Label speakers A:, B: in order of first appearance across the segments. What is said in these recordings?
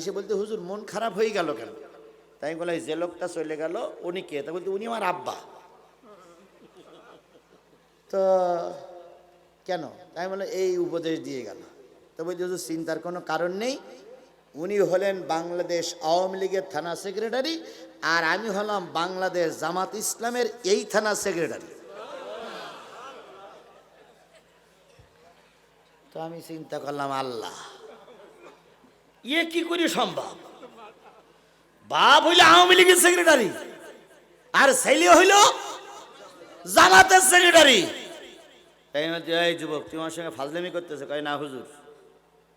A: এসে বলতে, হুজুর, মন খারাপ হয়ে গেল কেন? তাই বলে যে লোকটা চলে গেল, উনি কে? তা বলতে, উনি আমার আব্বা। তো কেন? তাই বলে এই উপদেশ দিয়ে গেল। তো বলতে, হুজুর, চিন্তার কোনো কারণ নেই। উনি হলেন বাংলাদেশ আওয়ামী লীগের থানা সেক্রেটারি, আর আমি হলাম বাংলাদেশ জামাত ইসলামের এই থানা সেক্রেটারি। তো আমি চিন্তা করলাম, আল্লাহ। ইয়ে কি করে সম্ভব? বাপ হইল আওয়ামী লীগের সেক্রেটারি আর ছেলে হইল জামাতের সেক্রেটারি এই যুবক, তোমার সঙ্গে ফাজলামি করতেছে, কয় না হুজুর,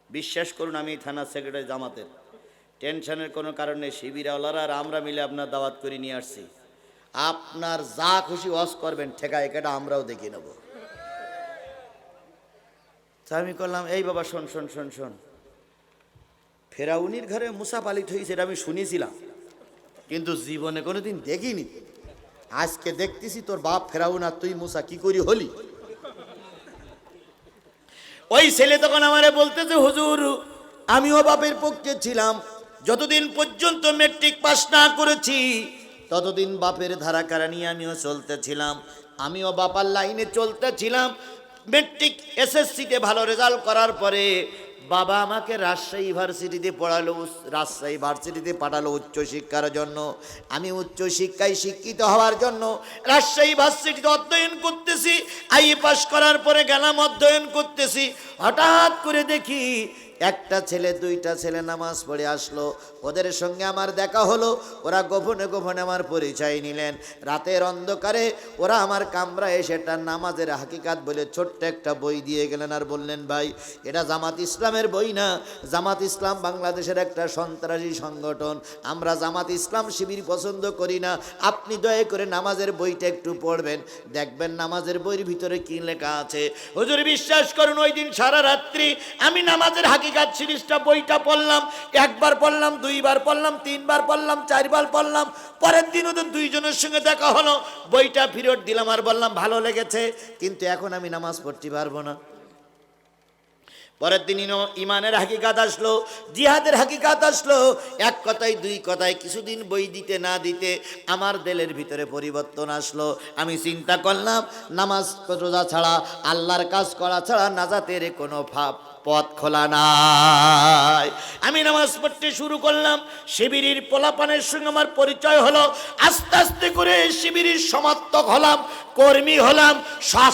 A: বিশ্বাস করুন আমি থানার সেক্রেটারি জামাতের। টেনশনের কোনো কারণ শিবিরাওয়ালারা আর আমরা মিলে আপনার দাওয়াত করে নিয়ে আসছি। আপনার যা খুশি ওয়াজ করবেন ঠেকা একাটা আমরাও দেখে নেব। তা আমি করলাম, এই বাবা, শোন শোন শোন শোন। ফেরাউনির ঘরে মুসা পালিত হয়েছে, এটা আমি শুনেছিলাম। কিন্তু জীবনে কোনোদিন দেখিনি। আজকে দেখতেছি তোর বাপ ফেরাউন আর তুই মুসা, কি করি হলি? ওই ছেলে তখন আমারে বলতেছে, হুজুর, আমিও বাপের পক্ষে ছিলাম। যতদিন পর্যন্ত মেট্রিক পাস না করেছি, ততদিন বাপের ধারা কারা নিয়ে আমিও চলতেছিলাম। আমিও বাপার লাইনে চলতেছিলাম। মেট্রিক এসএসসিতে ভালো রেজাল্ট করার পরে বাবা আমাকে রাজশাহী ইউনিভার্সিটিতে পড়ালো, রাজশাহী ইউনিভার্সিটিতে পাঠালো উচ্চশিক্ষার জন্য। আমি উচ্চশিক্ষায় শিক্ষিত হওয়ার জন্য রাজশাহী ইউনিভার্সিটিতে অধ্যয়ন করতেছি। আই পাস করার পরে গেলাম অধ্যয়ন করতেছি। হঠাৎ করে দেখি একটা ছেলে, দুইটা ছেলে নামাজ পড়ে আসলো। ওদের সঙ্গে আমার দেখা হলো। ওরা গোপনে গোপনে আমার পরিচয় নিলেন। রাতের অন্ধকারে ওরা আমার কামরায় একটা নামাজের হাকিকাত বলে ছোট্ট একটা বই দিয়ে গেলেন আর বললেন, ভাই, এটা জামাত ইসলামের বই না। জামাত ইসলাম বাংলাদেশের একটা সন্ত্রাসী সংগঠন। আমরা জামাত ইসলাম শিবির পছন্দ করি না। আপনি দয়া করে নামাজের বইটা একটু পড়বেন। দেখবেন নামাজের বইয়ের ভিতরে কি লেখা আছে। হুজুর, বিশ্বাস করুন, ওই দিন সারা রাত্রি আমি নামাজের হাকিকাত সিরিজটা বইটা পড়লাম, একবার পড়লাম, দুইবার পড়লাম, তিনবার পড়লাম, চারবার পড়লাম, পরের দিন ওদের দুইজনের সঙ্গে দেখা হলো, বইটা ফেরত দিলাম আর বললাম, ভালো লেগেছে, কিন্তু এখন আমি নামাজ পড়তে পারব না। পরের দিন ইমানের হাকিকাত আসলো, জিহাদের হাকিকাত আসলো, এক কথায়, দুই কথায়, কিছুদিন বই দিতে না দিতে আমার দেলের ভিতরে পরিবর্তন আসলো। আমি চিন্তা করলাম, নামাজ রোজা ছাড়া, আল্লাহর কাজ করা ছাড়া নাজাতের কোনো ভাব পথ খোলা নাই। আমি নামাজ পড়তে শুরু করলাম, শিবিরের পোলাপানের সঙ্গে আমার পরিচয় হলো। আস্তে আস্তে করে শিবিরের সমার্থক হলাম, কর্মী হলাম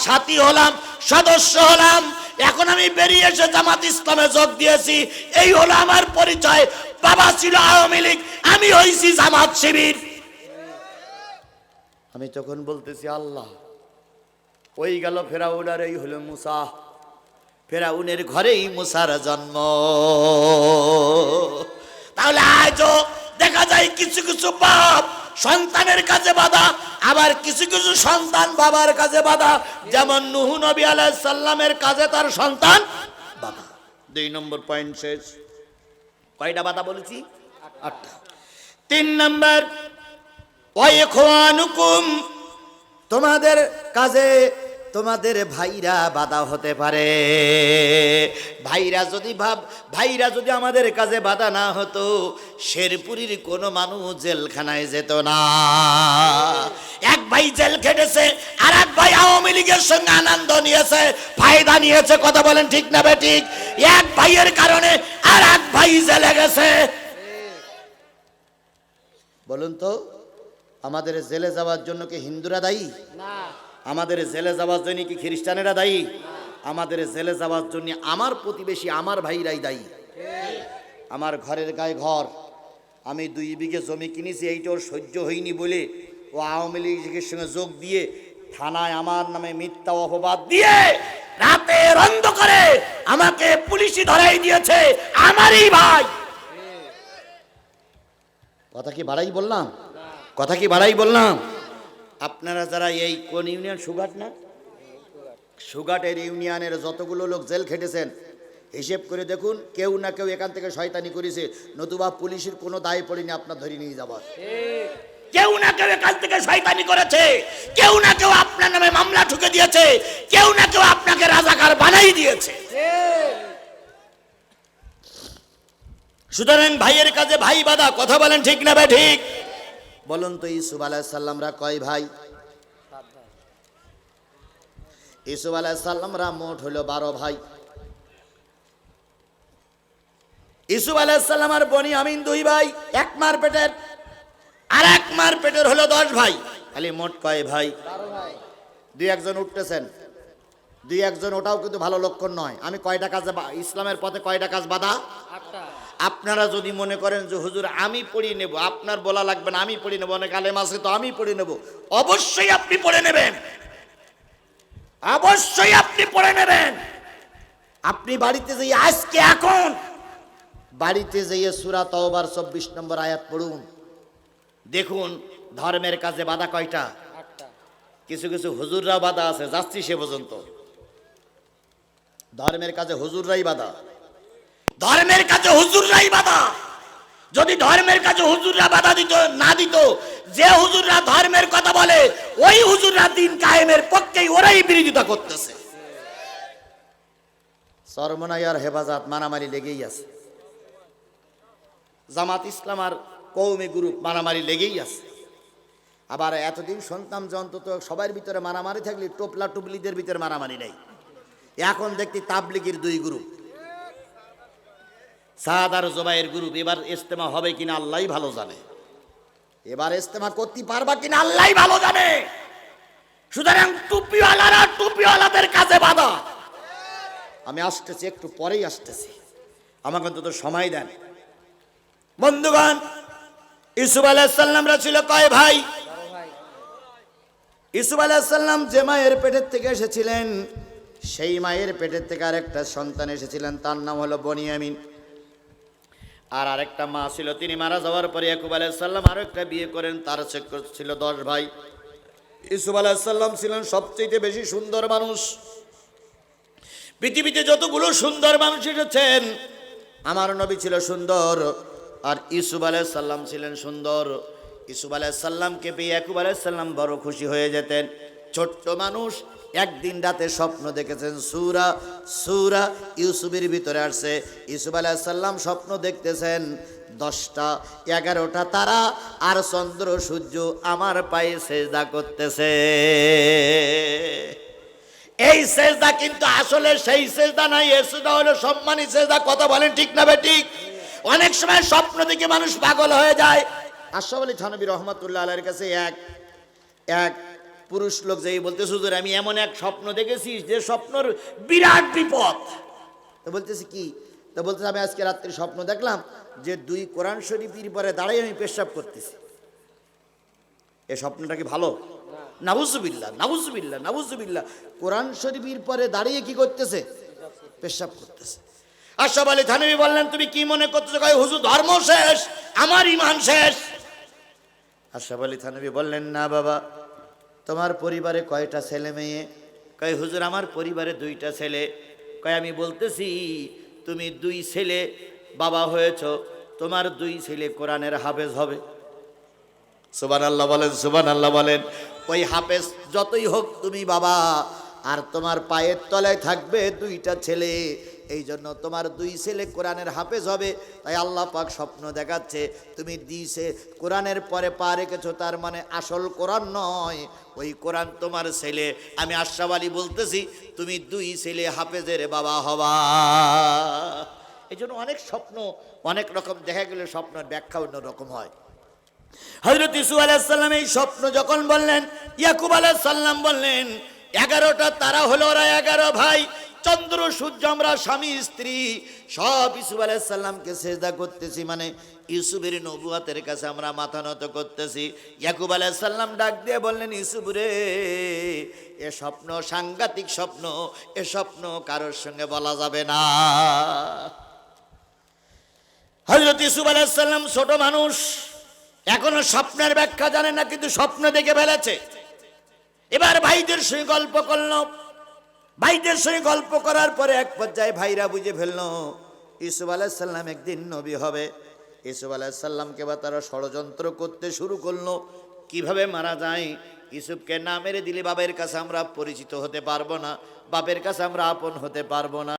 A: সাথী হলাম, সদস্য হলাম। এখন আমি বেরিয়ে এসে জামাত ইসলামে যোগ দিয়েছি। এই হলো আমার পরিচয়। বাবা ছিল আওয়ামী লীগ, আমি হইছি জামাত শিবির। আমি তখন বলতেছি, আল্লাহ, ওই গেল ফেরাউন আর এই হলো মুসা। ফেরাউনের ঘরেই মুসার জন্ম। তাহলে আজও দেখা যায় কিছু কিছু বাপ সন্তানের কাছে বাধা, আবার কিছু কিছু সন্তান বাবার কাছে বাধা। যেমন নুহু নবী আলাইহিস সাল্লামের কাছে তার সন্তান বাধা। দুই নম্বর পয়েন্ট শেষ। কয়টা বাধা বলেছি? আটটা। তিন নম্বর তোমাদের কাজে তোমাদের ভাইরা বাধা হতে পারে। ভাইরা যদি ভাব, ভাইরা যদি আমাদের কাজে বাধা না হতো, শেরপুরীর কোনো মানুষ জেলখানায় যেত না। এক ভাই জেল খেটেছে আর এক ভাই আওয়ামী লীগের সঙ্গে আনন্দ নিয়েছে, ফায়দা নিয়েছে, কথা বলেন ঠিক না বে ঠিক? এক ভাইয়ের কারণে আর এক ভাই জেলে গেছে। বলুন তো, আমাদের জেলে যাওয়ার জন্য কি হিন্দুরা দায়ী? আমাদের জেলে যাওয়ার জন্য কি খ্রিস্টানেরা দায়ী? আমাদের জেলে যাওয়ার জন্য আমার প্রতিবেশী, আমার ভাইরাই দায়ী। আমার ঘরের গায়ে ঘর। আমি দুই বিঘে জমি কিনেছি এইটা ওর সহ্য হয়নি বলে ও আওয়ামী লীগের সঙ্গে যোগ দিয়ে থানায় আমার নামে মিথ্যা অপবাদ দিয়ে রাতের অন্ধকারে আমাকে পুলিশি ধরাই দিয়েছে আমারই ভাই। কথা কি বাড়াই বললাম? কথা কি বাড়াই বললাম? আপনারা যারা এই কোন ইউনিয়ন? সুঘাট না? সুঘাটের ইউনিয়নের যতগুলো লোক জেল খেটেছেন, হিসেব করে দেখুন, কেউ না কেউ এখান থেকে শয়তানি করেছে, নতুবা পুলিশের কোনো দায় পড়েনি আপনার ধরে নিয়ে যাবার কেউ না কেউ এখান থেকে শয়তানি করেছে, কেউ না কেউ আপনার নামে মামলা ঠুকে দিয়েছে, কেউ না কেউ আপনাকে রাজাকার বানাই দিয়েছে। সুতরাং ভাইয়ের কাছে ভাই বাধা, কথা বলেন ঠিক না ভাই ঠিক? বলুন তো ইসুফ আলাহিসাল্লামরা কয় ভাই? ইসুফ আলাহিসাল্লামরা মোট হলো বারো ভাই। ইসুফ আলাহিসাল্লাম আর বনি আমিন দুই ভাই, এক মার পেটের, আর এক মার পেটের হলো দশ ভাই। খালি মোট কয় ভাই? দুই একজন উঠতেছেন। দুই একজন ওটাও কিন্তু ভালো লক্ষণ নয়। আমি কয়টা কাজে ইসলামের পথে কয়টা কাজ বাধা? আপনারা যদি মনে করেন যে হুজুর আমি পড়িয়ে নেব। আপনার বলা লাগবে না আমি পড়ে নেব। অনেক আলেম আছে তো আমি পড়ে নেব। অবশ্যই আপনি পড়ে নেবেন। অবশ্যই আপনি পড়ে নেবেন। আপনি বাড়িতে যাই আজকে এখন বাড়িতে যাইয়ে সুরা তওবার চব্বিশ নম্বর আয়াত পড়ুন। দেখুন ধর্মের কাজে বাধা কয়টা? কিছু কিছু হুজুররা বাধা আছে যাচ্ছি সে পর্যন্ত। ধর্মের কাজে হুজুররাই বাধা। ধর্মের কাছে হুজুররাই বাধা। যদি ধর্মের কাছে হুজুররা বাধা দিত, না দিত, যে হুজুররা ধর্মের কথা বলে, ওই হুজুররা দিন কায়েমের পক্ষেই ওরাই বিরোধিতা করতেছে। সরমনাই হেফাজত মারামারি লেগেই আছে। জামাত ইসলাম আর কৌমি গ্রুপ মারামারি লেগেই আছে। আবার এতদিন শুনতাম যে অন্তত সবার ভিতরে মারামারি থাকলে টোপলা টুপলিদের ভিতরে মারামারি নেই। এখন দেখছি তাবলিগের দুই গ্রুপ। সাদ আর জোবাইয়ের গ্রুপ এবার ইজতেমা হবে কিনা আল্লাহ ভালো জানে। এবার ইজতেমা করতে পারবা কিনা আল্লাহ ভালো জানে। সুতরাং টুপিওয়ালারা টুপিওয়ালাদের কাজে বাধা। আমি আসতেছি, একটু পরেই আসতেছি। আমাকে অন্তত সময় দেন। বন্ধুগণ ইসুফ আলাহিসাল্লামরা ছিল কয় ভাই? ইসুফ আলাহিসাল্লাম যে মায়ের পেটের থেকে এসেছিলেন, সেই মায়ের পেটের থেকে আরেকটা সন্তান এসেছিলেন, তার নাম হলো বনিয়ামিন আর আরেকটা মা ছিল, তিনি মারা যাওয়ার পরে ইয়াকুব আলাইসাল্লাম আরও একটা বিয়ে করেন, তার ছিল দশ ভাই। ইসুফ আলাইসাল্লাম ছিলেন সবচেয়ে বেশি সুন্দর মানুষ। পৃথিবীতে যতগুলো সুন্দর মানুষ এসেছেন, আমার নবী ছিল সুন্দর, আর ইসুফ আলাইসাল্লাম ছিলেন সুন্দর। ইসুফ আলাইসাল্লামকে পেয়ে ইয়াকুব আলাইসাল্লাম বড় খুশি হয়ে যেতেন। ছোট্ট মানুষ একদিন রাতে স্বপ্ন দেখেছেন সুরা সুরা ইউসুফের ভিতরে আসছে। ইসুফ আলাইসাল্লাম স্বপ্ন দেখতেছেন, দশটা, এগারোটা তারা আর চন্দ্র, সূর্য আমার পায়ে সেজদা করতেছে। এই সেজদা কিন্তু আসলে সেই সেজদা নাই এই সেজদা হলো সম্মানী সেজদা, কথা বলেন ঠিক না ঠিক? অনেক সময় স্বপ্ন দেখে মানুষ পাগল হয়ে যায়। আশরাফ আলী থানবী রহমতুল্লাহ আলের কাছে এক এক পুরুষ লোক যেই বলতে সুন্দর আমি এমন এক স্বপ্ন দেখেছি যে স্বপ্নর বিরাট বিপদ। তো বলতেছি কি? তো বলতেছে, আমি আজকে রাত্রে স্বপ্ন দেখলাম যে দুই কোরআন শরীফের পরে দাঁড়াই আমি পেশাব করতেছি। এ স্বপ্নটা কি ভালো? নাউজুবিল্লা নাউজুবিল্লা নাউজুবিল্লা কোরআন শরীফের পরে দাঁড়িয়ে কি করতেছে? পেশাব করতেছে। আশরাফ আলী থানবী বললেন, তুমি কি মনে করতেছো? কয়, হুজুর, ধর্ম শেষ, আমার ইমান শেষ। আশরাফ আলী থানবী বললেন, না বাবা তোমার পরিবারে কয়টা ছেলে মেয়ে? কয়, হুজুর, আমার পরিবারে দুইটা ছেলে। কয়, আমি বলতেছি, তুমি দুই ছেলে, বাবা হয়েছ, তোমার দুই ছেলে কোরআনের হাফেজ হবে। সুবান আল্লাহ বলেন সুবান আল্লাহ বলেন, ওই হাফেজ যতই হোক, তুমি বাবা, আর তোমার পায়ের তলায় থাকবে দুইটা ছেলে এই জন্য তোমার দুই ছেলে কোরআনের হাফেজ হবে। তাই আল্লাহ পাক স্বপ্ন দেখাচ্ছে, তুমি দিছে কোরআনের পরে পা রেখেছো, তার মানে আসল কোরআন নয়। ওই কোরআন তোমার ছেলে। আমি আশরাফ আলী বলতেছি, তুমি দুই ছেলে হাফেজের বাবা হবা। এই জন্য অনেক স্বপ্ন, অনেক রকম দেখা গেলে স্বপ্নের ব্যাখ্যা অন্য রকম হয় হজরত ইসু আলাহিসাল্লাম এই স্বপ্ন যখন বললেন, ইয়াকুব আলাহিসাল্লাম বললেন, এগারোটা তারা হলো ওরা এগারো ভাই চন্দ্র, সূর্য, আমরা স্বামী, স্ত্রী, সব ইসুফ আলাহিসাল্লামকে সেজদা করতেছি। মানে ইউসুফের নবুয়াতের কাছে আমরা মাথা নত করতেছি। ইয়াকুব আলাহিসাল্লাম ডাক দিয়ে বললেন, ইসুফ রে, এ স্বপ্ন সাংঘাতিক স্বপ্ন, এ স্বপ্ন কারোর সঙ্গে বলা যাবে না। হজরত ইসুফ আলাহিসাল্লাম ছোট মানুষ, এখনও স্বপ্নের ব্যাখ্যা জানে না, কিন্তু স্বপ্ন দেখে ফেলেছে। এবার ভাইদের সঙ্গে গল্প করল ভাইদের সঙ্গে গল্প করার পরে এক পর্যায়ে ভাইরা বুঝে ফেলল, ইসুফ আলাহিসাল্লাম একদিন নবী হবে। ইসুফ আলাহিসাল্লামকে বা তারা ষড়যন্ত্র করতে শুরু করল। কীভাবে মারা যায়? ইসুফকে না মেরে দিলে বাবের কাছে আমরা পরিচিত হতে পারব না, বাপের কাছে আমরা আপন হতে পারব না।